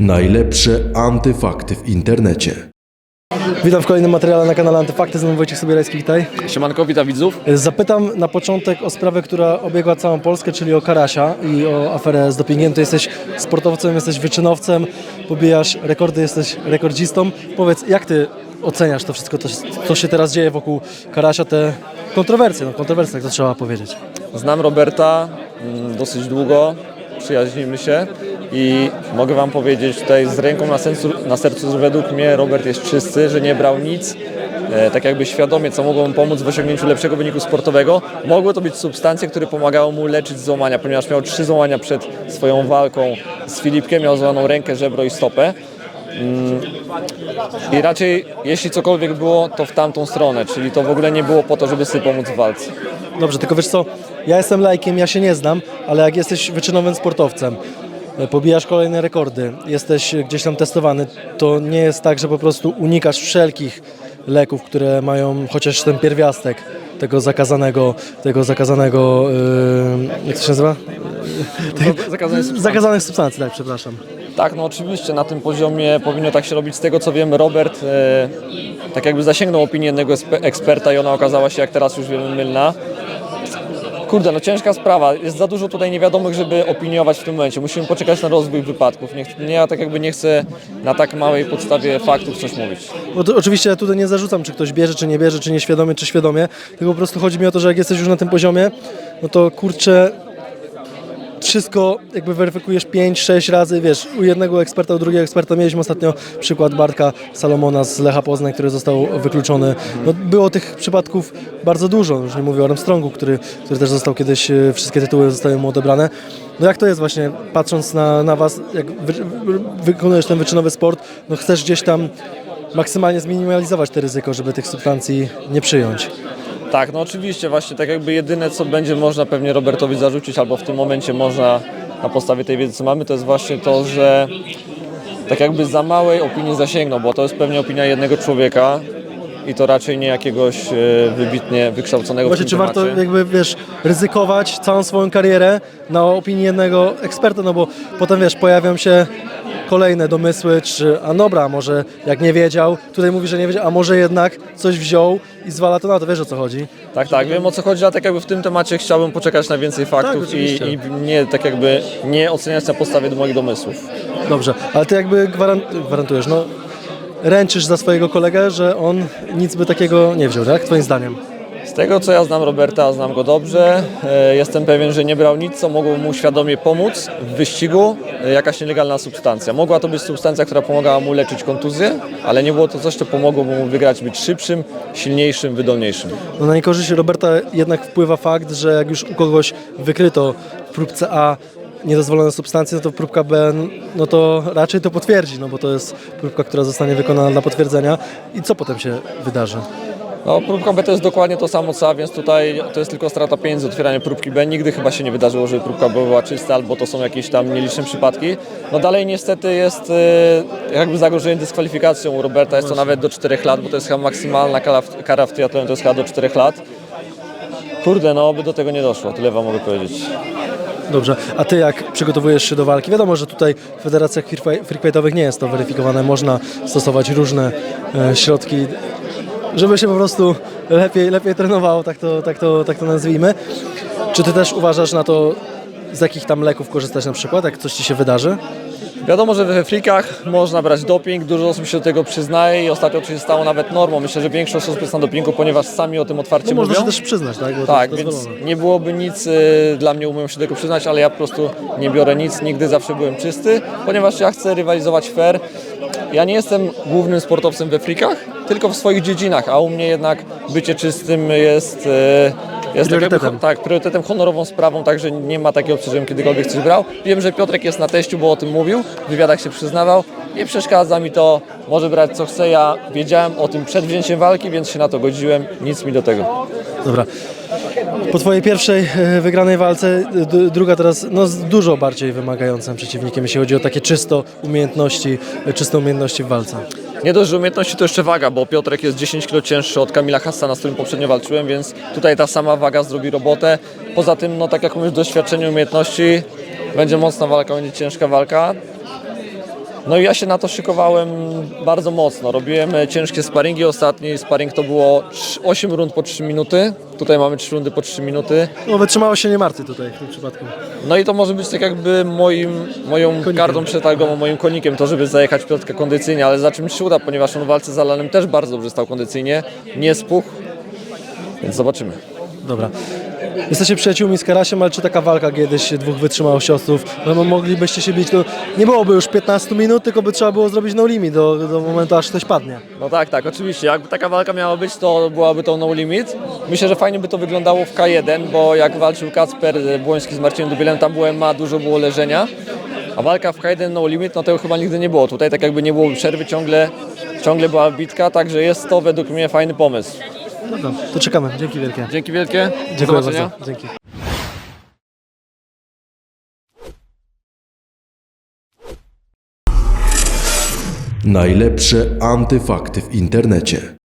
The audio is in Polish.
Najlepsze antyfakty w internecie. Witam w kolejnym materiale na kanale Antyfakty, z nami Wojciech Sobierajski, witaj. Siemanko, witam widzów. Zapytam na początek o sprawę, która obiegła całą Polskę, czyli o Karasia i o aferę z dopingiem. Ty jesteś sportowcem, jesteś wyczynowcem, pobijasz rekordy, jesteś rekordzistą. Powiedz, jak ty oceniasz to wszystko, to, co się teraz dzieje wokół Karasia, te kontrowersje, no kontrowersje, tak to trzeba powiedzieć. Znam Roberta mm, dosyć długo, przyjaźnimy się i mogę Wam powiedzieć tutaj z ręką na sercu, na sercu że według mnie Robert jest czysty, że nie brał nic, e, tak jakby świadomie, co mogło mu pomóc w osiągnięciu lepszego wyniku sportowego. Mogły to być substancje, które pomagały mu leczyć złamania, ponieważ miał trzy złamania przed swoją walką z Filipkiem, miał złamaną rękę, żebro i stopę. I raczej, jeśli cokolwiek było, to w tamtą stronę, czyli to w ogóle nie było po to, żeby sobie pomóc w walce. Dobrze, tylko wiesz co, ja jestem lajkiem, ja się nie znam, ale jak jesteś wyczynowym sportowcem, pobijasz kolejne rekordy, jesteś gdzieś tam testowany, to nie jest tak, że po prostu unikasz wszelkich leków, które mają chociaż ten pierwiastek tego zakazanego, tego zakazanego, yy, jak to się nazywa? Zakazane substancje. Zakazanych substancji, tak, przepraszam. Tak, no oczywiście na tym poziomie powinno tak się robić. Z tego co wiem, Robert e, tak jakby zasięgnął opinii jednego eksperta i ona okazała się, jak teraz już wiemy, mylna. Kurde, no ciężka sprawa. Jest za dużo tutaj niewiadomych, żeby opiniować w tym momencie. Musimy poczekać na rozwój wypadków. Nie, nie, ja tak jakby nie chcę na tak małej podstawie faktów coś mówić. Bo to, oczywiście ja tutaj nie zarzucam, czy ktoś bierze, czy nie bierze, czy nieświadomie, czy świadomie, tylko po prostu chodzi mi o to, że jak jesteś już na tym poziomie, no to kurczę, wszystko jakby weryfikujesz 5-6 razy, wiesz, u jednego eksperta, u drugiego eksperta. Mieliśmy ostatnio przykład Bartka Salomona z Lecha Poznań, który został wykluczony. No, było tych przypadków bardzo dużo, już nie mówię o Armstrongu, który, który też został kiedyś, e, wszystkie tytuły zostały mu odebrane. No jak to jest właśnie, patrząc na, na Was, jak wy, wy, wykonujesz ten wyczynowy sport, no chcesz gdzieś tam maksymalnie zminimalizować te ryzyko, żeby tych substancji nie przyjąć. Tak, no oczywiście, właśnie tak jakby jedyne, co będzie można pewnie Robertowi zarzucić, albo w tym momencie można na podstawie tej wiedzy, co mamy, to jest właśnie to, że tak jakby za małej opinii zasięgnął, bo to jest pewnie opinia jednego człowieka i to raczej nie jakiegoś e, wybitnie wykształconego Właśnie, czy warto jakby, wiesz, ryzykować całą swoją karierę na opinii jednego eksperta, no bo potem, wiesz, pojawią się kolejne domysły, czy, a dobra, może jak nie wiedział, tutaj mówi, że nie wiedział, a może jednak coś wziął i zwala to na to, wiesz o co chodzi? Tak, tak, wiem o co chodzi, a tak jakby w tym temacie chciałbym poczekać na więcej faktów Tak, i, oczywiście. i nie tak jakby nie oceniać na podstawie moich domysłów. Dobrze, ale ty jakby gwaran- gwarantujesz, no ręczysz za swojego kolegę, że on nic by takiego nie wziął, tak? Twoim zdaniem. Z tego co ja znam Roberta, znam go dobrze, e, jestem pewien, że nie brał nic, co mogło mu świadomie pomóc w wyścigu, e, jakaś nielegalna substancja. Mogła to być substancja, która pomagała mu leczyć kontuzję, ale nie było to coś, co pomogło mu wygrać, być szybszym, silniejszym, wydolniejszym. No na niekorzyść Roberta jednak wpływa fakt, że jak już u kogoś wykryto w próbce A niedozwolone substancje, no to próbka B, no to raczej to potwierdzi, no bo to jest próbka, która zostanie wykonana dla potwierdzenia. I co potem się wydarzy? No, próbka B to jest dokładnie to samo co A, więc tutaj to jest tylko strata pieniędzy, otwieranie próbki B. Nigdy chyba się nie wydarzyło, żeby próbka B była czysta, albo to są jakieś tam nieliczne przypadki. No dalej niestety jest e, jakby zagrożenie dyskwalifikacją u Roberta, jest to nawet do 4 lat, bo to jest chyba maksymalna kara w, triatlonie, to jest chyba do 4 lat. Kurde, no by do tego nie doszło, tyle wam mogę powiedzieć. Dobrze, a ty jak przygotowujesz się do walki? Wiadomo, że tutaj w federacjach freakfightowych nie jest to weryfikowane, można stosować różne e, środki, żeby się po prostu lepiej, lepiej trenowało, tak to, tak, to, tak to nazwijmy. Czy ty też uważasz na to, z jakich tam leków korzystać na przykład, jak coś ci się wydarzy? Wiadomo, że we frikach można brać doping, dużo osób się do tego przyznaje i ostatnio to się stało nawet normą. Myślę, że większość osób jest na dopingu, ponieważ sami o tym otwarcie No można mówią. się też przyznać, tak? Bo Tak, więc nie byłoby nic y, dla mnie, umiem się tego przyznać, ale ja po prostu nie biorę nic, nigdy zawsze byłem czysty, ponieważ ja chcę rywalizować fair. Ja nie jestem głównym sportowcem we frikach, tylko w swoich dziedzinach, a u mnie jednak bycie czystym jest, y, jest tak, Priorytetem. tak, priorytetem, honorową sprawą, także nie ma takiej opcji, żebym kiedykolwiek coś brał. Wiem, że Piotrek jest na teściu, bo o tym mówił, w wywiadach się przyznawał. Nie przeszkadza mi to, może brać co chce, ja wiedziałem o tym przed wzięciem walki, więc się na to godziłem, nic mi do tego. Dobra. Po twojej pierwszej e, wygranej walce, d- druga teraz no, z dużo bardziej wymagającym przeciwnikiem, jeśli chodzi o takie czysto umiejętności, e, czyste umiejętności w walce. Nie dość, że umiejętności to jeszcze waga, bo Piotrek jest 10 kg cięższy od Kamila Hassana, z którym poprzednio walczyłem, więc tutaj ta sama waga zrobi robotę. Poza tym, no tak jak mówisz, doświadczenie umiejętności, będzie mocna walka, będzie ciężka walka. No i ja się na to szykowałem bardzo mocno. Robiłem e, ciężkie sparingi. Ostatni sparing to było 8 rund po 3 minuty. Tutaj mamy 3 rundy po 3 minuty. No wytrzymało się nie martwy tutaj w tym przypadku. No i to może być tak jakby moim, moją kartą przetargową, moim konikiem, to żeby zajechać Piotrkę kondycyjnie, ale za czym się uda, ponieważ on w walce z Alanem też bardzo dobrze stał kondycyjnie, nie spuchł, więc zobaczymy. Dobra. Jesteście przyjaciółmi z Karasiem, ale czy taka walka kiedyś dwóch wytrzymałościowców, no moglibyście się bić, to nie byłoby już 15 minut, tylko by trzeba było zrobić no limit do, do momentu, aż ktoś padnie. No tak, tak, oczywiście. Jakby taka walka miała być, to byłaby to no limit. Myślę, że fajnie by to wyglądało w K1, bo jak walczył Kacper Błoński z Marcinem Dubielem, tam było ma dużo było leżenia. A walka w K1 no limit, no tego chyba nigdy nie było. Tutaj tak jakby nie było przerwy, ciągle, ciągle była bitka, także jest to według mnie fajny pomysł. Dobra, to czekamy. Dzięki wielkie. Dzięki wielkie. Dziękuję bardzo. Dzięki. Najlepsze antyfakty w internecie.